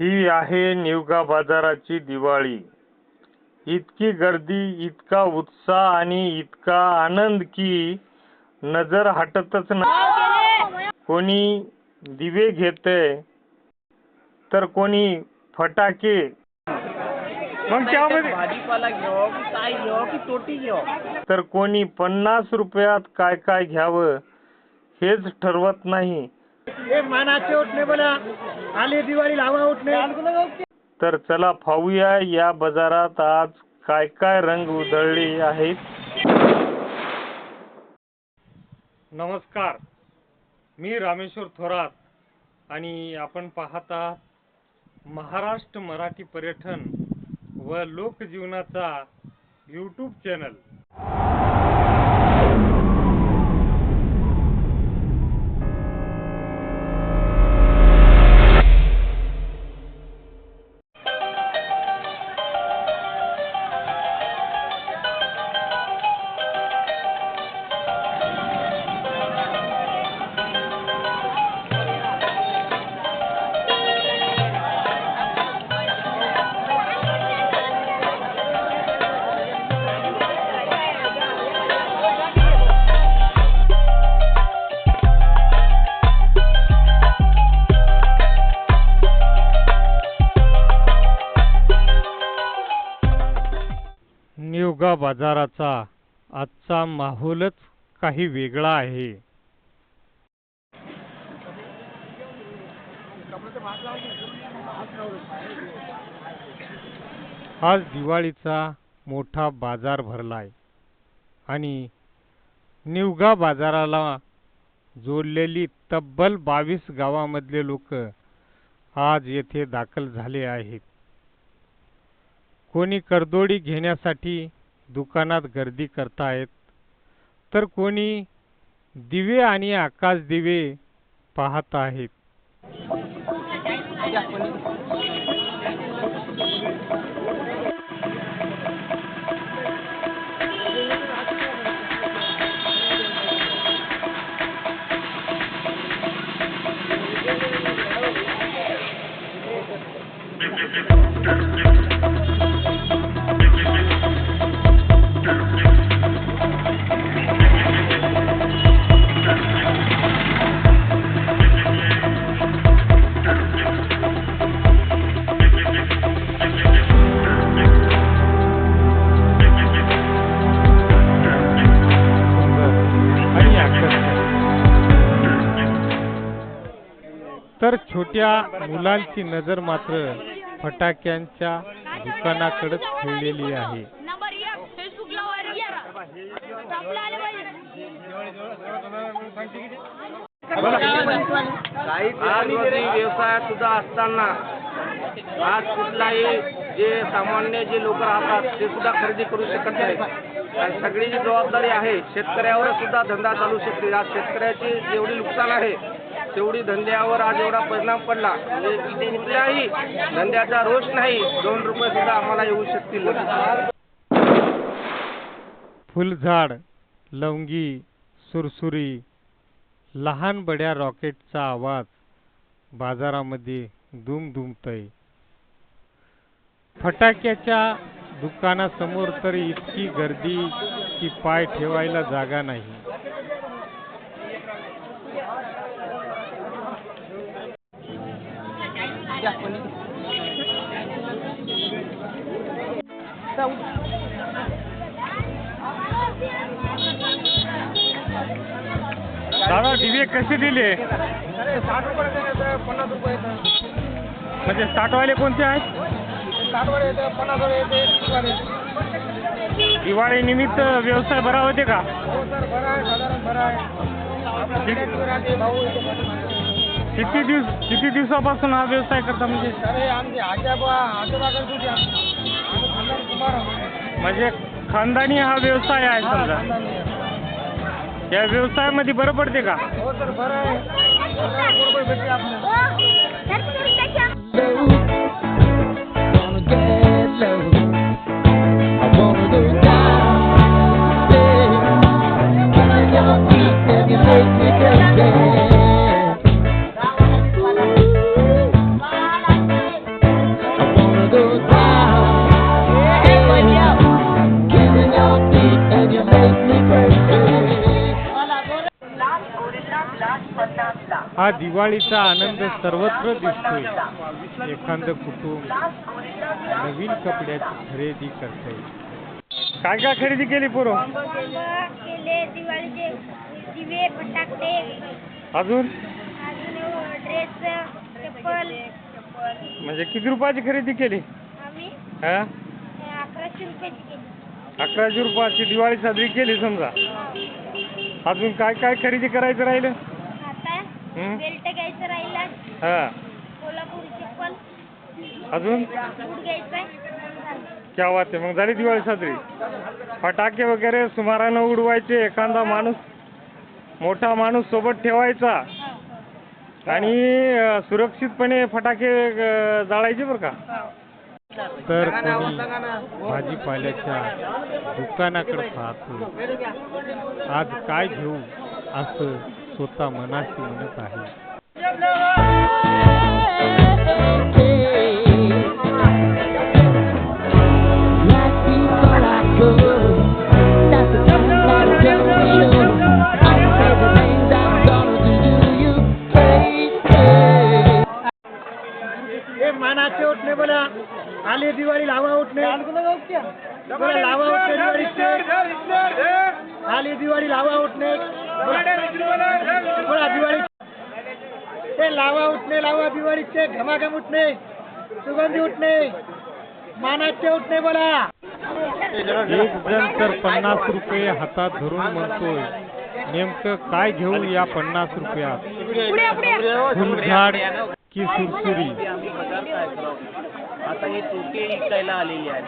ही आहे निवगा बाजाराची दिवाळी. इतकी गर्दी इतका उत्साह आणि इतका आनंद की नजर हटतच नाही कोणी दिवे घेते तर कोणी फटाके. मग त्यामध्ये भाजीपाला घेऊ काय घेऊ की तोटी घेऊ? तर कोणी पन्नास रुपयात काय काय घ्यावं हेच ठरवत नाही. हे मानाचे उठणे बना आले दिवाळी लावा उठणे. तर चला पाहूया या बाजारात आज काय काय रंग उधळले आहेत. नमस्कार. मी रामेश्वर थोरात आणि आपण पाहत आहात महाराष्ट्र मराठी पर्यटन व लोकजीवनाचा यूट्यूब चॅनल निवगा बाजाराचा आजचा माहोलच काही वेगळा आहे. आज दिवाळीचा मोठा बाजार भरलाय आणि निवगा बाजाराला जोडलेली तब्बल बावीस गावामधले लोक आज येथे दाखल झाले आहेत. कोणी करदोडी घेण्यासाठी दुकानात गर्दी करतायत. तर कोणी दिवे आणि आकाश दिवे पाहत आहेत. छोट्या मुलांची नजर मात्र फटाक्यांच्या दुकानाकडेच खेळलेली आहे. रोजी व्यवसायात सुद्धा असताना आज कुठलाही जे सामान्य जे लोक राहतात ते सुद्धा खरेदी करू शकत नाहीत आणि सगळी जी जबाबदारी आहे शेतकऱ्यावर सुद्धा धंदा चालू शकते आज शेतकऱ्याची जेवढी नुकसान आहे तेवढी धंद्यावर आज एवढा परिणाम पडला. म्हणजे कुठल्याही धंद्याचा रोष नाही. दोन रुपये सुद्धा आम्हाला येऊ शकतील फुलझाड लवंगी सुरसुरी लहान बड्या रॉकेटचा आवाज बाजारामध्ये दुमदुमतय फटाक्याच्या दुकानासमोर तर इतकी गर्दी की पाय ठेवायला जागा नाही. दादा दिवे कसे दिले? साठ रुपये पन्नास रुपये म्हणजे साठवाले कोणते आहेत? साठ वर येते पन्नास येते दिवाळी निमित्त व्यवसाय बरा होते का? हो सर बरं आहे साधारण बरं आहे. भाऊ किती दिवस किती दिवसापासून हा व्यवसाय करता म्हणजे? अरे आमचे आजोबा आजोबाकडे होते. आम्ही खानदान कुमार आहोत. म्हणजे खानदानी हा व्यवसाय आहे समजा. खानदानी आहे. या व्यवसायामध्ये बरं पडते का? हो सर बरं आहे. रुपये भेटते आपल्याला. Wanna हा दिवाळीचा आनंद सर्वत्र दिसतोय. एखादं कुटुंब नवीन कपड्याची खरेदी करते काय काय खरेदी केली पोरो? अजून? म्हणजे किती रुपयाची खरेदी केली? हा? अकराशे रुपयाची केली. अकराशे रुपयाची दिवाळी साजरी केली समजा. अजून काय काय खरेदी करायचं राहिलं? आता हं? बेल्ट घ्यायचं राहिला. हा. कोल्हापुरी चप्पल अजून? बूट घ्यायचा क्या आहे. मग झाली दिवाळी साजरी. फटाके वगैरे सुमारानं उडवायचे. एखादा माणूस मोठा माणूस सोबत ठेवायचा. आणि अं, सुरक्षितपणे फटाके अं, जाळायचे बरं का? तर कोणी भाजीपाल्याच्या दुकानाकडे पाहतो आज काय घेऊ असं स्वतः मनाशी म्हणत आहे. मानाचे उठणे बोला. आले दिवाळी लावा उठणे. बोला लावा उठणे दिवाळीचे आली दिवाळी लावा उठणे. बोला दिवाळी. ते लावा उठणे लावा दिवाळीचे. घमाघम उठणे. सुगंधी उठणे. मानाचे उठणे बोला. एक जण तर पन्नास रुपये हातात धरून म्हणतोय. नेमकं काय घेऊ या पन्नास रुपयात? फुलझाड की सुरसुरी. आता हे तोटे विकायला आलेली आहेत.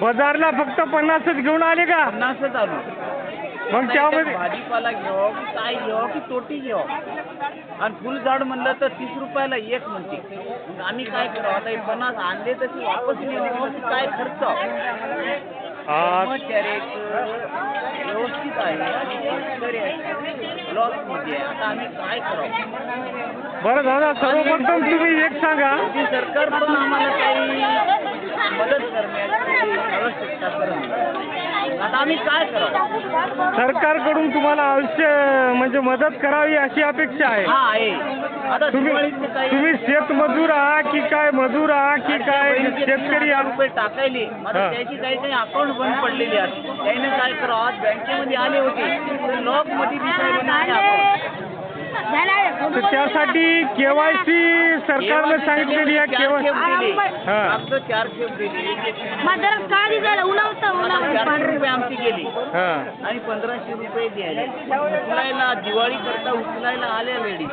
बाजारला फक्त पन्नासच घेऊन आले का? पन्नासच आलो. मग त्यामध्ये भाजीपाला घेऊ की काय घेऊ की तोटी घेऊ? आणि फुलझाड म्हणलं तर तीस रुपयाला एक म्हणते. मग आम्ही काय करावं? आता हे पन्नास आणले तशी वापस नेले म्हणजे काय खर्च? आज व्यवस्थित आहे आणि शेतकरी लॉसमध्ये आहे आता आम्ही काय करावं बरं दादा सर्वप्रथम तुम्ही एक सांगा. मोदी सरकार पण आम्हाला काही मदत करण्याची आवश्यकता करत आता आम्ही काय करावं? सरकारकडून तुम्हाला आयुष्य म्हणजे मदत करावी अशी अपेक्षा आहे. हा आहे. आता तुम्ही दिवाळीचं काही तुम्ही शेतमजूर आहात की काय मजूर आहात की काय बहिणीचे शेतकरी आहात? रुपये टाकायले. आता. त्याची काही काही अकाउंट बंद पडलेली त्याने काय करावं? आज बँकेमध्ये आले होते. तर लॉकमध्ये दिसायला नाही account. तर त्यासाठी केवायसी सरकारनं सांगितलेली आहे केवाय. हा. फक्त चार दिली झालं उन्हावतं उन्हावतं चारशे रुपये आमची गेली. हा. आणि पंधराशे रुपये द्यायला. उचलायला दिवाळी करता उचलायला आल्या लेडीज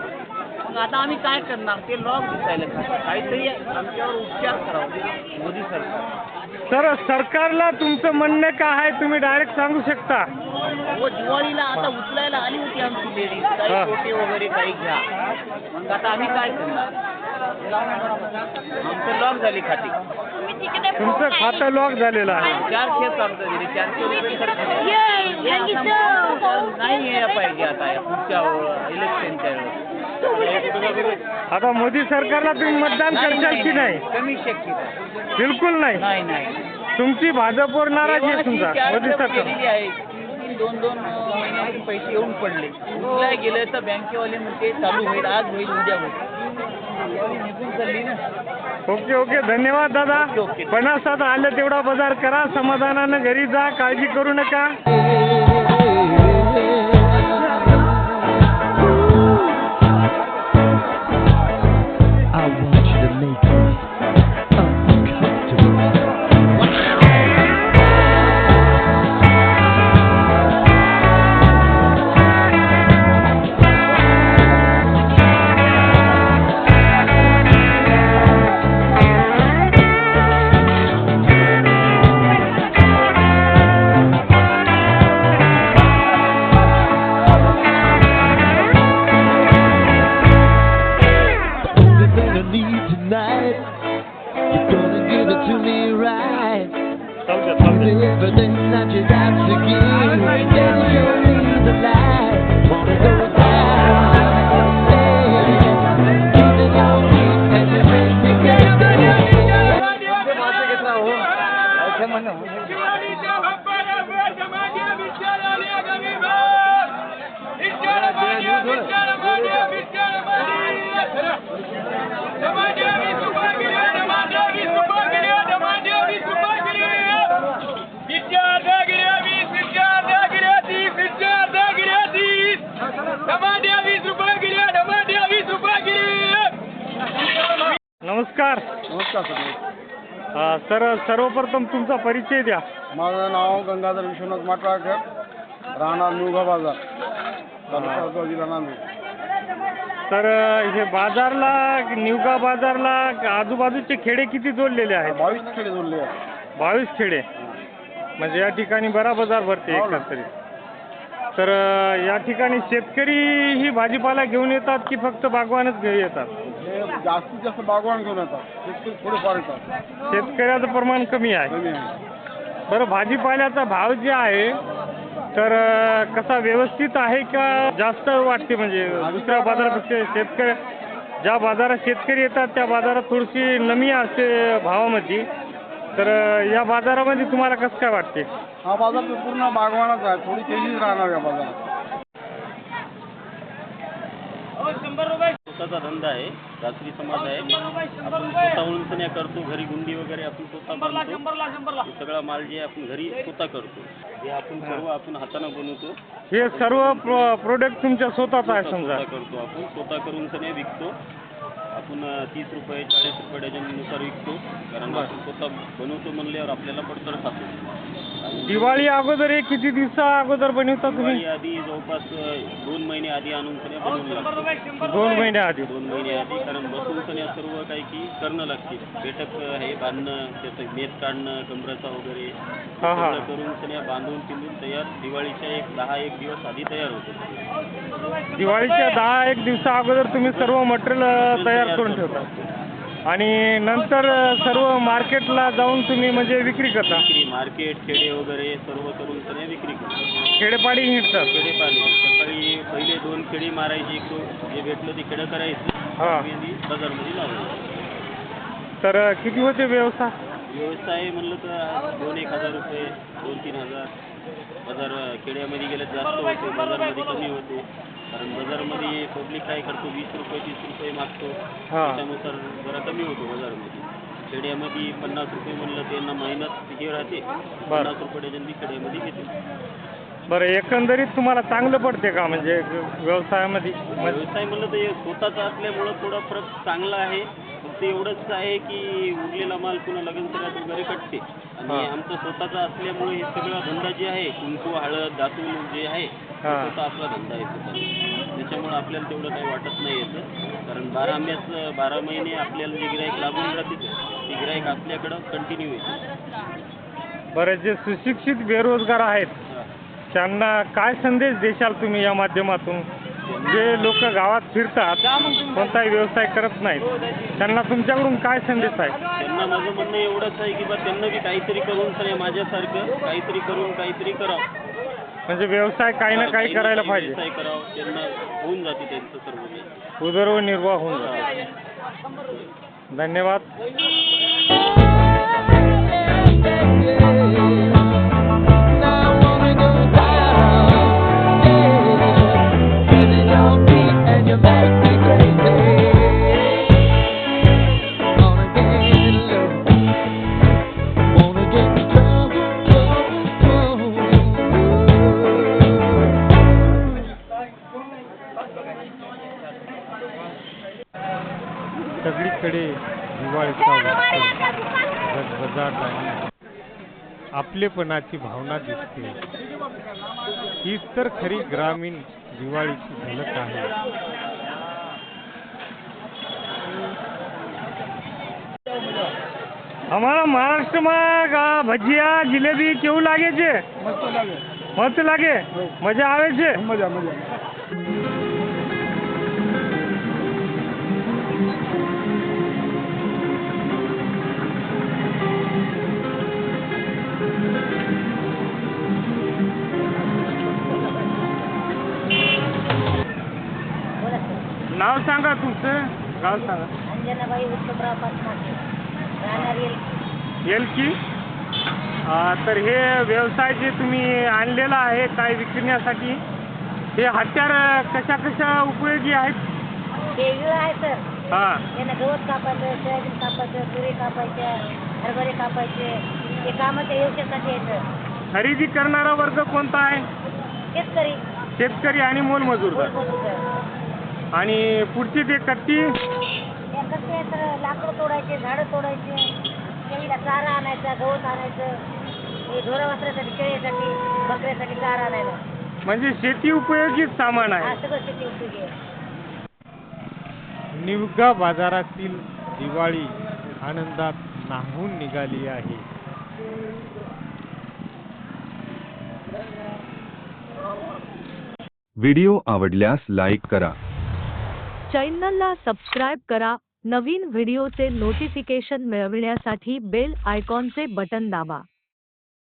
मग आता आम्ही काय करणार? ते लॉक दिसायला का- काहीतरी आमच्यावर उपचार करावा मोदी सरकार. तर सरकारला तुमचं म्हणणं काय आहे? तुम्ही डायरेक्ट सांगू शकता? व दिवाळीला आता उचलायला आली होती आमची लेडीज हा. काही कोटे वगैरे काही घ्या. मग आता आम्ही काय करणार? आमचं लॉक झाली खाती. तुमचं खातं लॉक झालेलं आहे. चार खेप कागद दिले चारशे रुपये खर्च हे नाही यायला पाहिजे आता या पुढच्या इलेक्शनच्या वेळेस आता मोदी सरकारला तुम्ही मतदान करशाल की नाही? कमी शक्यता. आहे. बिलकुल नाही. नाही नाही. तुमची भाजपवर नाराजी आहे चार मोदी सरकार. केलेली आहे दोन दोन अं, महिन्याचे पैसे येऊन पडले. उचलाय गेले तर बँकेवाले म्हणते चालू होईल आज होईल उद्या होईल. निघून चालली ना ओके ओके. धन्यवाद दादा. पन्नासात आलं तेवढा बाजार करा. समाधानानं घरी जा. काळजी करू नका. هو اتمنى नमस्कार नमस्कार अ, सर सर्वप्रथम तुमचा परिचय द्या. माझं नाव गंगाधर विश्वनाथ माटवाळकर राहणार निवघा बाजार तालुका औसा, जिल्हा नांदेड. तर अ, हे बाजारला निवगा बाजारला आजूबाजूचे खेडे किती जोडलेले आहेत? बावीस खेडे जोडले आहेत. बावीस खेडे. म्हणजे या ठिकाणी बरा बाजार भरते हो ना. एकाच तरी या ठिकाणी शेतकरी ही भाजीपाला घेऊन येतात की फक्त बागवानच घेऊन येतात? हे जास्तीत जास्त बागवान घेऊन येतात. शेतकरी थोडेफार येतात. शेतकऱ्याचं प्रमाण कमी आहे. कमी आहे. बरं भाजीपाल्याचा भाव जे आहे तर अ, कसा व्यवस्थित आहे का जास्त वाटते? म्हणजे दुसऱ्या बाजारापेक्षा शेतकरी ज्या बाजारात शेतकरी येतात त्या बाजारात थोडीशी नमी असते भावामध्ये. तर अ, या बाजारामध्ये तुम्हाला कसं काय वाटते? हा बाजार पूर्ण बागवानाचा आहे. थोडी तेजीच राहणार या बाजारात स्वतःचा धंदा आहे. रात्री समाज आहे. आपण स्वतःहून पण करतो घरी गुंडी वगैरे आपण स्वतः सगळा माल जे आपण घरी स्वतः करतो. हे आपण सर्व आपण हाताने बनवतो. हे सर्व प्रोडक्ट तुमच्या स्वतःच आहे समजा. करतो आपण. स्वतः करून सने विकतो. आपण तीस रुपये चाळीस रुपये डझननुसार विकतो. कारण आपण स्वतः बनवतो म्हणल्यावर आपल्याला पडतळ खातो. दिवाळी अगोदर हे किती दिवसा अगोदर बनवता तुम्ही? दिवाळी आधी जवळपास अं, दोन महिने आधी आणून सने बनवून लागतो. दोन आधी? दोन महिने आधी कारण बसून पण या सर्व काही की करणं लागते बेटक हे बांधणं त्याचं मेत काढणं कमराचा वगैरे हा, हा. सगळं करून सन्या बांधून तिंधून तयार दिवाळीच्या एक दहा एक दिवस आधी तयार होतो. दिवाळीच्या दहा एक दिवसा अगोदर तुम्ही सर्व मटेरियल तयार करून ठेवता. आणि नंतर सर्व मार्केटला जाऊन तुम्ही म्हणजे विक्री करता. विक्री मार्केट खेडे वगैरे सर्व करून सन्या विक्री करतो. खेडेपाडी हिंडतात खेडे पाणी सकाळी पहिले दोन खेडी मारायची एक दोन जे भेटलं ते खेडं करायचं. हा. बाजारमध्ये लावायचं. तर किती होते व्यवसाय व्यवसाय म्हणलं तर दोन एक हजार रुपये दोन तीन हजार. बाजार खेड्यामध्ये गेलं जास्त होते बाजारमध्ये कमी होते. कारण बाजारमध्ये पब्लिक काय करतो वीस रुपये तीस रुपये मागतो. हा. त्याच्यानुसार जरा कमी होतो बाजारमध्ये. खेड्यामध्ये पन्नास रुपये म्हणलं त्यांना मेहनत हे राहते. पन्नास रुपये डझन बी खेड्यामध्ये घेते. बरं एकंदरीत तुम्हाला चांगलं पडते का म्हणजे व्यवसायामध्ये? म्हणजे व्यवसाय म्हणलं तर हे स्वतःचा असल्यामुळं थोडा फरक चांगला आहे. फक्त एवढंच आहे की उरलेला माल पुन्हा लग्न सरात वगैरे कटते आणि. आमचं स्वतःचा असल्यामुळे हे सगळा धंदा जे आहे कुंकू हळद दातून जे आहे ते. स्वतः आपला धंदा आहे स्वतः त्याच्यामुळे आपल्याला तेवढं काही वाटत नाही याचं कारण बारा आंब्याचं बारा महिने आपल्याला जे गिराईक लागून राहते ते गिराईक आपल्याकडं कंटिन्यू येते बरं जे सुशिक्षित बेरोजगार आहेत. त्यांना काय संदेश देशाल तुम्ही या माध्यमातून जे लोक गावात फिरतात कोणताही व्यवसाय करत नाहीत. त्यांना तुमच्याकडून काय संदेश आहे? त्यांना माझं म्हणणं एवढंच आहे की बा त्यांना बी काहीतरी करून सर माझ्यासारखं काहीतरी करून काहीतरी करावं. म्हणजे व्यवसाय काही ना काही करायला पाहिजे. व्यवसाय करावं. त्यांना होऊन जाते त्यांचं सर्व काही. उदरनिर्वाह होऊन जातो. धन्यवाद. आपलेपणाची भावना दिसते हीच तर खरी ग्रामीण दिवाळीची झलक आहे અમારા મહારાષ્ટ્રમાં આ ભજીયા જલેબી કેવું લાગે છે मस्त लागेल મસ્ત લાગે મજા આવે છે मजा मजा नाव सांगा तुमचं. गाव सांगा. अंजनाबाई उत्तमराव पाटमाटे राहणार येल एलकी? तर हे व्यवसाय जे तुम्ही आणलेला आहे काय विकण्यासाठी हे हत्यार कशा कशा उपयोगी आहेत? हे विळ आहे सर. हां. यांना गवत कापायचं सोयाबीन कापायचं तुरी कापायच्या हरभरे कापायचे. हे कामाच्या खरेदी करणारा वर्ग कोणता आहे? शेतकरी. शेतकरी आणि मोलमजूर. आणि पुढची ते कट्टी? तर लाकडं तोडायचे झाडं तोडायचे शेळीला चारा आणायचा गवत आणायचं हे ढोरा वासरासाठी शेळीसाठी बकऱ्यासाठी चारा आणायला. म्हणजे शेती उपयोगीच सामान हा आहे सगळं शेती उपयोगी आहे. निवगा बाजारातील दिवाळी आनंदात नाहून निघाली आहे. व्हिडिओ आवडल्यास लाईक करा. चॅनलला सबस्क्राईब करा. नवीन व्हिडिओचे नोटिफिकेशन मिळविण्यासाठी बेल आयकॉनचे बटन दाबा.